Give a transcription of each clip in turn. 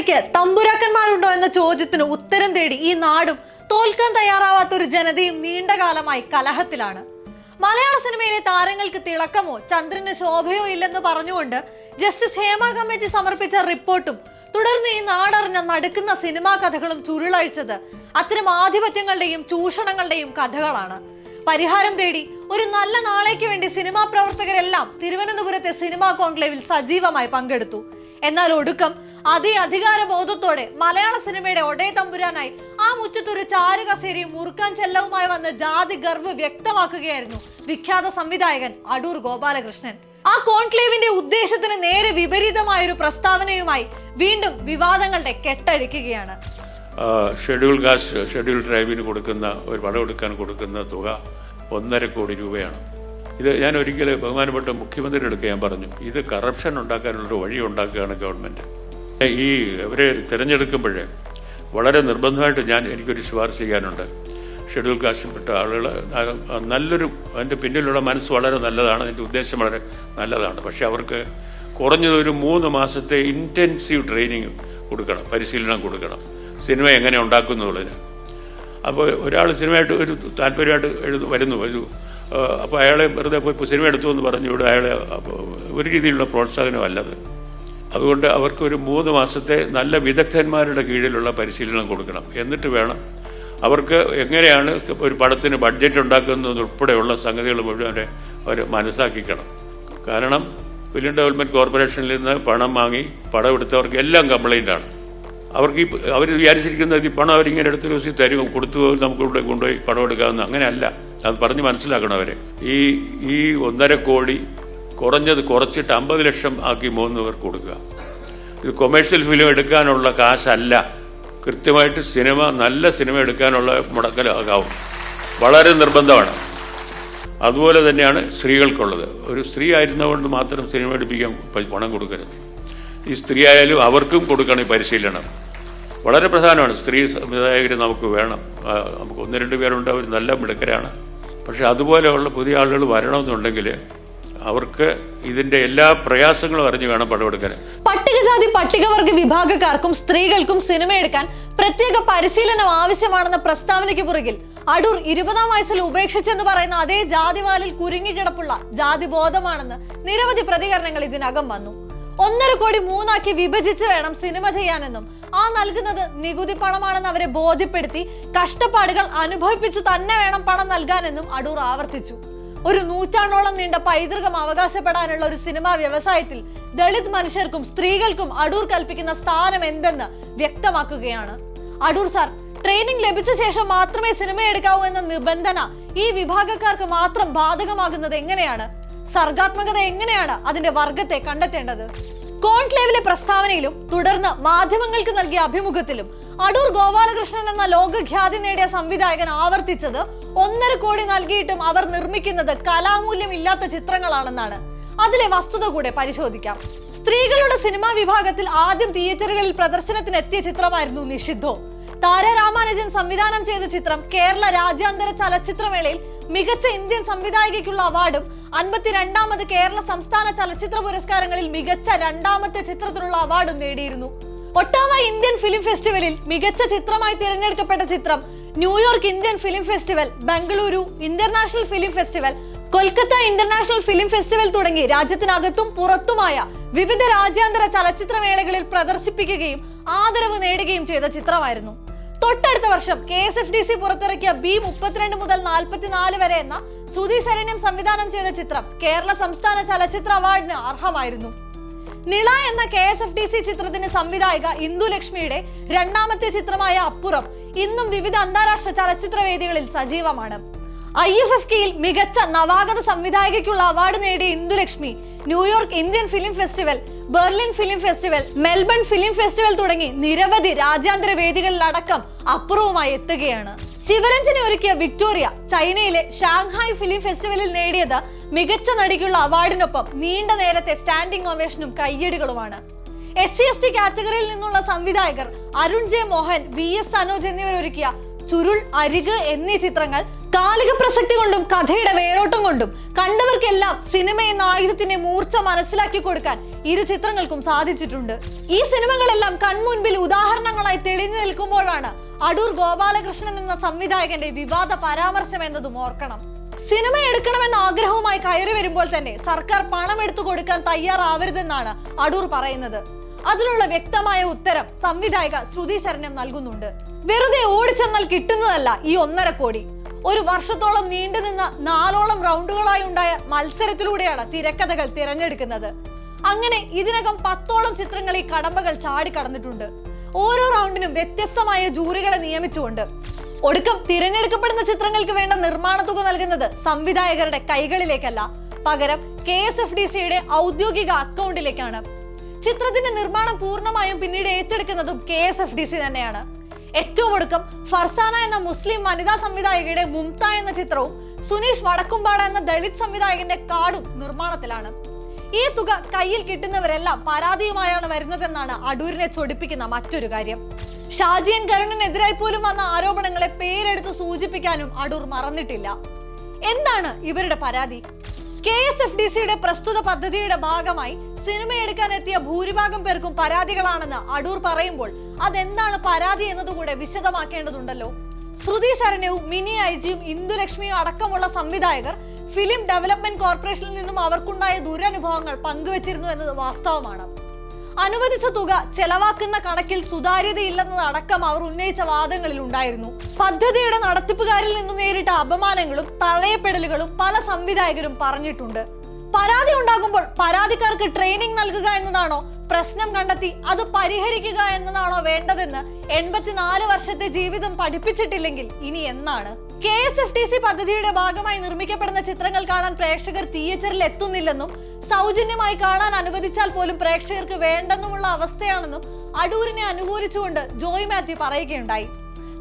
സിനിമയ്ക്ക് തമ്പുരാക്കന്മാരുണ്ടോ എന്ന ചോദ്യത്തിന് ഉത്തരം തേടി ഈ നാടും തോൽക്കാൻ തയ്യാറാവാത്ത ഒരു ജനതയും നീണ്ടകാലമായി കലഹത്തിലാണ്. മലയാള സിനിമയിലെ താരങ്ങൾക്ക് തിളക്കമോ ചന്ദ്രന് ശോഭയോ ഇല്ലെന്ന് പറഞ്ഞുകൊണ്ട് ജസ്റ്റിസ് ഹേമ കമ്മിറ്റി സമർപ്പിച്ച റിപ്പോർട്ടും തുടർന്ന് ഈ നാടറിഞ്ഞ നടക്കുന്ന സിനിമാ കഥകളും ചുരുളഴിച്ചത് അത്തരം ആധിപത്യങ്ങളുടെയും ചൂഷണങ്ങളുടെയും കഥകളാണ്. പരിഹാരം തേടി ഒരു നല്ല നാളേക്ക് വേണ്ടി സിനിമാ പ്രവർത്തകരെല്ലാം തിരുവനന്തപുരത്തെ സിനിമാ കോൺക്ലേവിൽ സജീവമായി പങ്കെടുത്തു. എന്നാൽ ഒടുക്കം അതേ അധികാര ബോധത്തോടെ മലയാള സിനിമയുടെ ഒടേ തമ്പുരാനായി ആ മുറ്റത്തൊരു ചാരുകസേരി മുറുക്കാൻ ചെല്ലവുമായി വന്ന ജാതി ഗർവ് വ്യക്തമാക്കുകയായിരുന്നു വിഖ്യാത സംവിധായകൻ അടൂർ ഗോപാലകൃഷ്ണൻ. ആ കോൺക്ലേവിന്റെ ഉദ്ദേശത്തിന് നേരെ വിപരീതമായ ഒരു പ്രസ്താവനയുമായി വീണ്ടും വിവാദങ്ങളുടെ കെട്ടഴിക്കുകയാണ്. ഷെഡ്യൂൾ കാസ്റ്റ് ഷെഡ്യൂൾ ട്രൈബിന് കൊടുക്കുന്ന ഒരു പടം എടുക്കാൻ കൊടുക്കുന്ന തുക ഒന്നര കോടി രൂപയാണ്. ഇത് ഞാൻ ഒരിക്കൽ ബഹുമാനപ്പെട്ട മുഖ്യമന്ത്രിയുടെ അടുക്ക ഞാൻ പറഞ്ഞു ഇത് കറപ്ഷൻ ഉണ്ടാക്കാനുള്ളൊരു വഴി ഉണ്ടാക്കുകയാണ് ഗവൺമെന്റ് ഈ ഇവരെ തിരഞ്ഞെടുക്കുമ്പോൾ വളരെ നിർബന്ധമായിട്ട് ഞാൻ എനിക്കൊരു ശുപാർശ ചെയ്യാനുണ്ട്. ഷെഡ്യൂൾ കാസ്റ്റിൽപ്പെട്ട ആളുകൾ നല്ലൊരു അതിന്റെ പിന്നിലുള്ള മനസ്സ് വളരെ നല്ലതാണ് അതിന്റെ ഉദ്ദേശം വളരെ നല്ലതാണ്. പക്ഷേ അവർക്ക് കുറഞ്ഞത് ഒരു മൂന്ന് മാസത്തെ ഇന്റൻസീവ് ട്രെയിനിങ് കൊടുക്കണം പരിശീലനം കൊടുക്കണം. സിനിമ എങ്ങനെ ഉണ്ടാക്കുന്നുള്ളതിന്. അപ്പോൾ ഒരാൾ സിനിമയായിട്ട് ഒരു താല്പര്യമായിട്ട് എഴുതു വരുന്നു ഒരു അപ്പോൾ അയാളെ വെറുതെ പോയി സിനിമ എടുത്തു എന്ന് പറഞ്ഞു ഇവിടെ അയാളെ ഒരു രീതിയിലുള്ള പ്രോത്സാഹനമല്ലത് അതുകൊണ്ട് അവർക്ക് ഒരു മൂന്ന് മാസത്തെ നല്ല വിദഗ്ധന്മാരുടെ കീഴിലുള്ള പരിശീലനം കൊടുക്കണം. എന്നിട്ട് വേണം അവർക്ക് എങ്ങനെയാണ് ഒരു പടത്തിന് ബഡ്ജറ്റ് ഉണ്ടാക്കുന്നത് ഉൾപ്പെടെയുള്ള സംഗതികൾ മുഴുവൻ അവരെ അവർ മനസ്സാക്കിക്കണം കാരണം ഫിലിം ഡെവലപ്മെന്റ് കോർപ്പറേഷനിൽ നിന്ന് പണം വാങ്ങി പടം എടുത്തവർക്ക് എല്ലാം കംപ്ലൈന്റ് ആണ്. അവർക്ക് ഈ അവർ വിചാരിച്ചിരിക്കുന്നത് ഈ പണം അവരിങ്ങനെ എടുത്ത് ദിവസം തരും കൊടുത്തു നമുക്ക് ഇവിടെ കൊണ്ടുപോയി പണം എടുക്കാമെന്ന്. അങ്ങനെയല്ല. അത് പറഞ്ഞ് മനസ്സിലാക്കണം അവരെ. ഈ ഈ ഒന്നര കോടി കുറഞ്ഞത് കുറച്ചിട്ട് അമ്പത് ലക്ഷം ആക്കി മൂന്ന് പേർക്ക് കൊടുക്കുക. ഇത് കൊമേഴ്ഷ്യൽ ഫിലിം എടുക്കാനുള്ള കാശല്ല. കൃത്യമായിട്ട് സിനിമ നല്ല സിനിമ എടുക്കാനുള്ള മുടക്കലാകാവും. വളരെ നിർബന്ധമാണ്. അതുപോലെ തന്നെയാണ് സ്ത്രീകൾക്കുള്ളത്. ഒരു സ്ത്രീ ആയിരുന്നതുകൊണ്ട് മാത്രം സിനിമ എടുപ്പിക്കാൻ പണം കൊടുക്കരുത്. ഈ സ്ത്രീ ആയാലും അവർക്കും കൊടുക്കണം ഈ പരിശീലനം. വളരെ പ്രധാനമാണ്. സ്ത്രീ സംവിധായകർ നമുക്ക് വേണം. നമുക്ക് ഒന്ന് രണ്ട് പേരുണ്ട്. അവർ നല്ല മിടുക്കരാണ്. പക്ഷേ അതുപോലെയുള്ള പുതിയ ആളുകൾ വരണമെന്നുണ്ടെങ്കിൽ അവർക്ക് ഇതിന്റെ എല്ലാ പ്രയാസങ്ങളും അറിഞ്ഞു വേണം പടമെടുക്കാൻ. പട്ടികജാതി പട്ടികവർഗ വിഭാഗക്കാർക്കും സ്ത്രീകൾക്കും സിനിമ എടുക്കാൻ പ്രത്യേക പരിശീലനം ആവശ്യമാണെന്ന പ്രസ്താവനയ്ക്ക് പുറകിൽ അടൂർ ഇരുപതാം വയസ്സിൽ ഉപേക്ഷിച്ചെന്ന് പറയുന്ന അതേ ജാതിവാലിൽ കുരുങ്ങിക്കിടപ്പുള്ള ജാതി ബോധമാണെന്ന് നിരവധി പ്രതികരണങ്ങൾ ഇതിനകം വന്നു. ഒന്നര കോടി മൂന്നാക്കി വിഭജിച്ച് വേണം സിനിമ ചെയ്യാനെന്നും ആ നൽകുന്നത് നികുതി പണമാണെന്ന് അവരെ ബോധ്യപ്പെടുത്തി കഷ്ടപ്പാടുകൾ അനുഭവിപ്പിച്ചു തന്നെ വേണം പണം നൽകാനെന്നും അടൂർ ആവർത്തിച്ചു. ഒരു നൂറ്റാണ്ടോളം നീണ്ട പൈതൃകം അവകാശപ്പെടാനുള്ള ഒരു സിനിമാ വ്യവസായത്തിൽ ദളിത് മനുഷ്യർക്കും സ്ത്രീകൾക്കും അടൂർ കൽപ്പിക്കുന്ന സ്ഥാനം എന്തെന്ന് വ്യക്തമാക്കുകയാണ്. അടൂർ സാർ ട്രെയിനിങ് ലഭിച്ച ശേഷം മാത്രമേ സിനിമ എടുക്കാവൂ എന്ന നിബന്ധന ഈ വിഭാഗക്കാർക്ക് മാത്രം ബാധകമാകുന്നത് എങ്ങനെയാണ്? സർഗാത്മകത എങ്ങനെയാണ് അതിന്റെ വർഗത്തെ കണ്ടെത്തേണ്ടത്? കോൺക്ലേവിലെ പ്രസ്താവനയിലും തുടർന്ന് മാധ്യമങ്ങൾക്ക് നൽകിയ അഭിമുഖത്തിലും അടൂർ ഗോപാലകൃഷ്ണൻ എന്ന ലോകഖ്യാതി നേടിയ സംവിധായകൻ ആവർത്തിച്ചത് ഒന്നര കോടി നൽകിയിട്ടും അവർ നിർമ്മിക്കുന്നത് കലാമൂല്യം ഇല്ലാത്ത ചിത്രങ്ങളാണെന്നാണ്. അതിലെ വസ്തുത കൂടെ പരിശോധിക്കാം. സ്ത്രീകളുടെ സിനിമാ വിഭാഗത്തിൽ ആദ്യം തിയേറ്ററുകളിൽ പ്രദർശനത്തിന് എത്തിയ ചിത്രമായിരുന്നു നിഷിദ്ധോ. താര രാമാനുജൻ സംവിധാനം ചെയ്ത ചിത്രം കേരള രാജ്യാന്തര ചലച്ചിത്രമേളയിൽ മികച്ച ഇന്ത്യൻ സംവിധായികയ്ക്കുള്ള അവാർഡും അൻപത്തിരണ്ടാമത് കേരള സംസ്ഥാന ചലച്ചിത്ര പുരസ്കാരങ്ങളിൽ മികച്ച രണ്ടാമത്തെ ചിത്രത്തിനുള്ള അവാർഡും നേടിയിരുന്നു. ഒട്ടാവ ഇന്ത്യൻ ഫിലിം ഫെസ്റ്റിവലിൽ മികച്ച ചിത്രമായി തിരഞ്ഞെടുക്കപ്പെട്ട ചിത്രം New York Indian film festival Bengaluru international film festival Kolkata international film festival തുടങ്ങി രാജ്യത്തിനകത്തും പുറത്തുമായ വിവിധ രാജ്യാന്തര ചലച്ചിത്രമേളകളിൽ പ്രദർശിപ്പിക്കുകയും ആദരവ് നേടുകയും ചെയ്ത ചിത്രമായിരുന്നു. തൊട്ടടുത്ത വർഷം K S F D C പുറത്തിറക്കിയ ബി മുപ്പത്തിരണ്ട് മുതൽ നാൽപ്പത്തിനാല് വരെ എന്ന ശ്രുതി ശരണ്യം സംവിധാനം ചെയ്ത ചിത്രം കേരള സംസ്ഥാന ചലച്ചിത്ര അവാർഡിന് അർഹമായിരുന്നു. നിള എന്ന K S F D C ചിത്രത്തിന് സംവിധായിക ഇന്ദു ലക്ഷ്മിയുടെ രണ്ടാമത്തെ ചിത്രമായ അപ്പുറം ഇന്നും വിവിധ അന്താരാഷ്ട്ര ചലച്ചിത്ര വേദികളിൽ സജീവമാണ്. ഐ എഫ് എഫ് കെയിൽ മികച്ച നവാഗത സംവിധായകയ്ക്കുള്ള അവാർഡ് നേടിയ Indulakshmi New York Indian film festival Berlin film festival Melbourne film festival തുടങ്ങി നിരവധി രാജ്യാന്തര വേദികളിലടക്കം അപ്പുറവുമായി എത്തുകയാണ്. ശിവരഞ്ജനെ ഒരുക്കിയ വിക്ടോറിയ ചൈനയിലെ ഷാങ്ഹായ് ഫിലിം ഫെസ്റ്റിവലിൽ നേടിയത് മികച്ച നടിക്കുള്ള അവാർഡിനൊപ്പം നീണ്ട നേരത്തെ സ്റ്റാൻഡിംഗ് ഓവേഷനും കയ്യടികളുമാണ്. എസ് സി എസ് ടി കാറ്റഗറിയിൽ നിന്നുള്ള സംവിധായകർ Arun J Mohan V S Sanoj എന്നിവർ ഒരുക്കിയ ചുരുൾ അരിക് എന്നീ ചിത്രങ്ങൾ കാലിക പ്രസക്തി കൊണ്ടും കഥയുടെ വേരോട്ടം കൊണ്ടും കണ്ടവർക്കെല്ലാം സിനിമ എന്ന ആയുധത്തിന്റെ മൂർച്ച മനസ്സിലാക്കി കൊടുക്കാൻ ഇരു ചിത്രങ്ങൾക്കും സാധിച്ചിട്ടുണ്ട്. ഈ സിനിമകളെല്ലാം കൺമുൻപിൽ ഉദാഹരണങ്ങളായി തെളിഞ്ഞു നിൽക്കുമ്പോഴാണ് അടൂർ ഗോപാലകൃഷ്ണൻ എന്ന സംവിധായകന്റെ വിവാദ പരാമർശം എന്നതും ഓർക്കണം. സിനിമ എടുക്കണമെന്ന ആഗ്രഹവുമായി കയറി വരുമ്പോൾ തന്നെ സർക്കാർ പണം എടുത്തു കൊടുക്കാൻ തയ്യാറാവരുതെന്നാണ് അടൂർ പറയുന്നത്. അതിനുള്ള വ്യക്തമായ ഉത്തരം സംവിധായക ശ്രുതി ശരണം നൽകുന്നുണ്ട്. വെറുതെ ഓടിച്ചെന്നാൽ കിട്ടുന്നതല്ല ഈ ഒന്നര കോടി. ഒരു വർഷത്തോളം നീണ്ടുനിന്ന നാലോളം റൗണ്ടുകളായി ഉണ്ടായ മത്സരത്തിലൂടെയാണ് തിരക്കഥകൾ തിരഞ്ഞെടുക്കുന്നത്. അങ്ങനെ ഇതിനകം പത്തോളം ചിത്രങ്ങൾ ഈ കടമ്പകൾ ചാടിക്കടന്നിട്ടുണ്ട് ഓരോ റൗണ്ടിനും വ്യത്യസ്തമായ ജൂറികളെ നിയമിച്ചുകൊണ്ട്. ഒടുക്കം തിരഞ്ഞെടുക്കപ്പെടുന്ന ചിത്രങ്ങൾക്ക് വേണ്ട നിർമ്മാണ തുക നൽകുന്നത് സംവിധായകരുടെ കൈകളിലേക്കല്ല. പകരം കെ എസ് എഫ് ഡി സിയുടെ ഔദ്യോഗിക അക്കൗണ്ടിലേക്കാണ്. ചിത്രത്തിന്റെ നിർമ്മാണം പൂർണമായും പിന്നീട് ഏറ്റെടുക്കുന്നതും K S F D C തന്നെയാണ്. ഏറ്റവും ഒടുക്കം ഫർസാന എന്ന മുസ്ലിം വനിതാ സംവിധായകയുടെ മുംത എന്ന ചിത്രവും സുനീഷ് വടക്കുംപാട എന്ന ദളിത് സംവിധായകന്റെ കാടും നിർമ്മാണത്തിലാണ്. ഈ തുക കയ്യിൽ കിട്ടുന്നവരെല്ലാം പരാതിയുമായാണ് വരുന്നതെന്നാണ് അടൂരിനെ ചൊടിപ്പിക്കുന്ന മറ്റൊരു കാര്യം. ഷാജിയൻ കരുണിനെതിരായി പോലും വന്ന ആരോപണങ്ങളെ പേരെടുത്ത് സൂചിപ്പിക്കാനും അടൂർ മറന്നിട്ടില്ല. എന്താണ് ഇവരുടെ പരാതി? കെ എസ് എഫ് ഡി സിയുടെ പ്രസ്തുത പദ്ധതിയുടെ ഭാഗമായി സിനിമ എടുക്കാൻ എത്തിയ ഭൂരിഭാഗം പേർക്കും പരാതികളാണെന്ന് അടൂർ പറയുമ്പോൾ അതെന്താണ് പരാതി എന്നതുകൂടെ വിശദമാക്കേണ്ടതുണ്ടല്ലോ. ശ്രുതി ശരണ്യവും മിനി ഐജിയും ഇന്ദുലക്ഷ്മിയും അടക്കമുള്ള സംവിധായകർ ഫിലിം ഡെവലപ്മെന്റ് കോർപ്പറേഷനിൽ നിന്നും അവർക്കുണ്ടായ ദുരനുഭവങ്ങൾ പങ്കുവച്ചിരുന്നു എന്നത് വാസ്തവമാണ്. അനുവദിച്ച തുക ചെലവാക്കുന്ന കണക്കിൽ സുതാര്യതയില്ലെന്നതടക്കം അവർ ഉന്നയിച്ച വാദങ്ങളിൽ ഉണ്ടായിരുന്നു. പദ്ധതിയുടെ നടത്തിപ്പുകാരിൽ നിന്ന് നേരിട്ട അപമാനങ്ങളും തഴയപ്പെടലുകളും പല സംവിധായകരും പറഞ്ഞിട്ടുണ്ട്. പരാതി ഉണ്ടാകുമ്പോൾ പരാതിക്കാർക്ക് ട്രെയിനിങ് നൽകുക എന്നതാണോ പ്രശ്നം കണ്ടെത്തി അത് പരിഹരിക്കുക എന്നതാണോ വേണ്ടതെന്ന് എൺപത്തിനാല് വർഷത്തെ ജീവിതം പഠിപ്പിച്ചിട്ടില്ലെങ്കിൽ ഇനി എന്നാണ്? K S F T C പദ്ധതിയുടെ ഭാഗമായി നിർമ്മിക്കപ്പെടുന്ന ചിത്രങ്ങൾ കാണാൻ പ്രേക്ഷകർ തിയേറ്ററിൽ എത്തുന്നില്ലെന്നും സൗജന്യമായി കാണാൻ അനുവദിച്ചാൽ പോലും പ്രേക്ഷകർക്ക് വേണ്ടെന്നുമുള്ള അവസ്ഥയാണെന്നും അടൂരിനെ അനുകൂലിച്ചുകൊണ്ട് ജോയ് മാത്യു പറയുകയുണ്ടായി.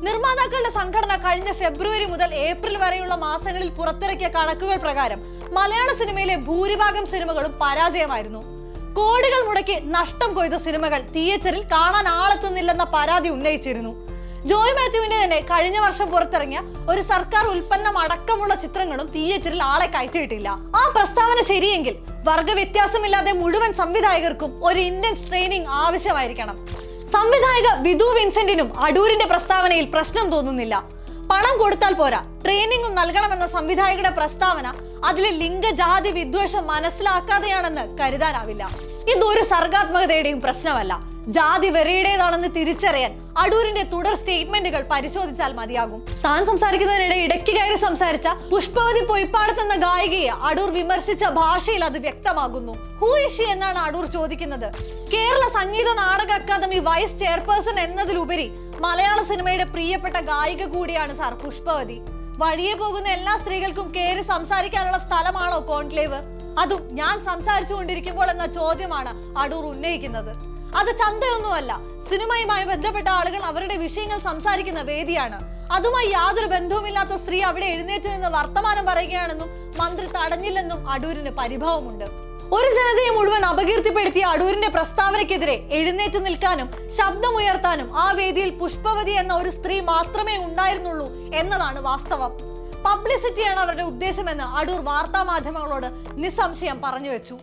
നിർമ്മാതാക്കളുടെ സംഘടന കഴിഞ്ഞ ഫെബ്രുവരി മുതൽ ഏപ്രിൽ വരെയുള്ള മാസങ്ങളിൽ പുറത്തിറക്കിയ കണക്കുകൾ പ്രകാരം മലയാള സിനിമയിലെ ഭൂരിഭാഗം സിനിമകളും പരാജയമായിരുന്നു. കോടികൾ മുടക്കി നഷ്ടം കൊയ്ത സിനിമകൾ തിയേറ്ററിൽ കാണാൻ ആളെത്തുന്നില്ലെന്ന പരാതി ഉന്നയിച്ചിരുന്നു. ജോയ് മാത്യുവിന്റെ തന്നെ കഴിഞ്ഞ വർഷം പുറത്തിറങ്ങിയ ഒരു സർക്കാർ ഉൽപ്പന്നം അടക്കമുള്ള ചിത്രങ്ങളും തിയേറ്ററിൽ ആളെ കയറ്റിയിട്ടില്ല. ആ പ്രസ്താവന ശരിയെങ്കിൽ വർഗ വ്യത്യാസമില്ലാതെ മുഴുവൻ സംവിധായകർക്കും ഒരു ഇന്റൻസ് ട്രെയിനിങ് ആവശ്യമായിരിക്കണം. സംവിധായക വിധു വിൻസെന്റിനും അടൂരിന്റെ പ്രസ്താവനയിൽ പ്രശ്നം തോന്നുന്നില്ല. പണം കൊടുത്താൽ പോരാ ട്രെയിനിങ്ങും നൽകണമെന്ന സംവിധായകരുടെ പ്രസ്താവന അതിലെ ലിംഗജാതി വിദ്വേഷം മനസ്സിലാക്കാതെയാണെന്ന് കരുതാനാവില്ല. ഇതൊരു സർഗാത്മകതയുടെയും പ്രശ്നമല്ല. ജാതി വെറിയുടേതാണെന്ന് തിരിച്ചറിയാൻ അടൂരിന്റെ തുടർ സ്റ്റേറ്റ്മെന്റുകൾ പരിശോധിച്ചാൽ മതിയാകും. താൻ സംസാരിക്കുന്നതിനിടെ ഇടയ്ക്ക് കയറി സംസാരിച്ച പുഷ്പവതി പൊയ്പ്പാടത്ത് എന്ന ഗായികയെ അടൂർ വിമർശിച്ച ഭാഷയിൽ അത് വ്യക്തമാകുന്നു. ഹൂ ഇഷി എന്നാണ് അടൂർ ചോദിക്കുന്നത്. Kerala Sangeetha Nataka academy vice chairperson എന്നതിലുപരി മലയാള സിനിമയുടെ പ്രിയപ്പെട്ട ഗായിക കൂടിയാണ് സാർ പുഷ്പവതി. വഴിയെ പോകുന്ന എല്ലാ സ്ത്രീകൾക്കും കയറി സംസാരിക്കാനുള്ള സ്ഥലമാണോ കോൺക്ലേവ്? അതും ഞാൻ സംസാരിച്ചു കൊണ്ടിരിക്കുമ്പോൾ എന്ന ചോദ്യമാണ് അടൂർ ഉന്നയിക്കുന്നത്. അത് ചന്തയൊന്നുമല്ല സിനിമയുമായി ബന്ധപ്പെട്ട ആളുകൾ അവരുടെ വിഷയങ്ങൾ സംസാരിക്കുന്ന വേദിയാണ്. അതുമായി യാതൊരു ബന്ധവുമില്ലാത്ത സ്ത്രീ അവിടെ എഴുന്നേറ്റ് നിന്ന് വർത്തമാനം പറയുകയാണെന്നും മന്ത്രി തടഞ്ഞില്ലെന്നും അടൂരിന് പരിഭവമുണ്ട്. ഒരു ജനതയെ മുഴുവൻ അപകീർത്തിപ്പെടുത്തിയ അടൂരിന്റെ പ്രസ്താവനയ്ക്കെതിരെ എഴുന്നേറ്റ് നിൽക്കാനും ശബ്ദമുയർത്താനും ആ വേദിയിൽ പുഷ്പവതി എന്ന ഒരു സ്ത്രീ മാത്രമേ ഉണ്ടായിരുന്നുള്ളൂ എന്നതാണ് വാസ്തവം. പബ്ലിസിറ്റിയാണ് അവരുടെ ഉദ്ദേശമെന്ന് അടൂർ വാർത്താ മാധ്യമങ്ങളോട് നിസ്സംശയം പറഞ്ഞു വെച്ചു.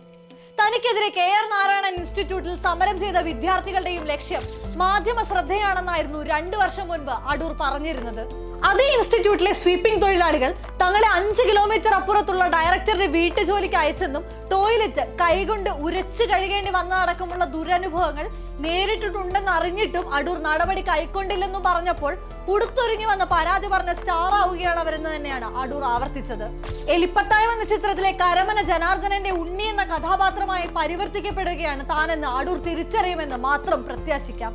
തനിക്കെതിരെ കെ ആർ നാരായണൻ ഇൻസ്റ്റിറ്റ്യൂട്ടിൽ സമരം ചെയ്ത വിദ്യാർത്ഥികളുടെയും ലക്ഷ്യം മാധ്യമ ശ്രദ്ധയാണെന്നായിരുന്നു രണ്ടു വർഷം മുൻപ് അടൂർ പറഞ്ഞിരുന്നത്. അതേ ഇൻസ്റ്റിറ്റ്യൂട്ടിലെ സ്വീപ്പിംഗ് തൊഴിലാളികൾ തങ്ങളെ അഞ്ച് കിലോമീറ്റർ അപ്പുറത്തുള്ള ഡയറക്ടറുടെ വീട്ടു ജോലിക്ക് അയച്ചെന്നും ടോയ്ലറ്റ് കൈകൊണ്ട് ഉരച്ചു കഴുകേണ്ടി വന്ന അടക്കമുള്ള ദുരനുഭവങ്ങൾ നേരിട്ടിട്ടുണ്ടെന്ന് അറിഞ്ഞിട്ടും അടൂർ നടപടി കൈക്കൊണ്ടില്ലെന്നും പറഞ്ഞപ്പോൾ ഉടുത്തൊരുങ്ങി വന്ന പരാതി പറഞ്ഞ സ്റ്റാർ ആവുകയാണ് അവരെന്ന് തന്നെയാണ് അടൂർ ആവർത്തിച്ചത്. എലിപ്പത്തായം എന്ന ചിത്രത്തിലെ കരമന ജനാർദ്ദനന്റെ ഉണ്ണി എന്ന കഥാപാത്രമായി പരിവർത്തിക്കപ്പെടുകയാണ് താനെന്ന് അടൂർ തിരിച്ചറിയുമെന്ന് മാത്രം പ്രത്യാശിക്കാം.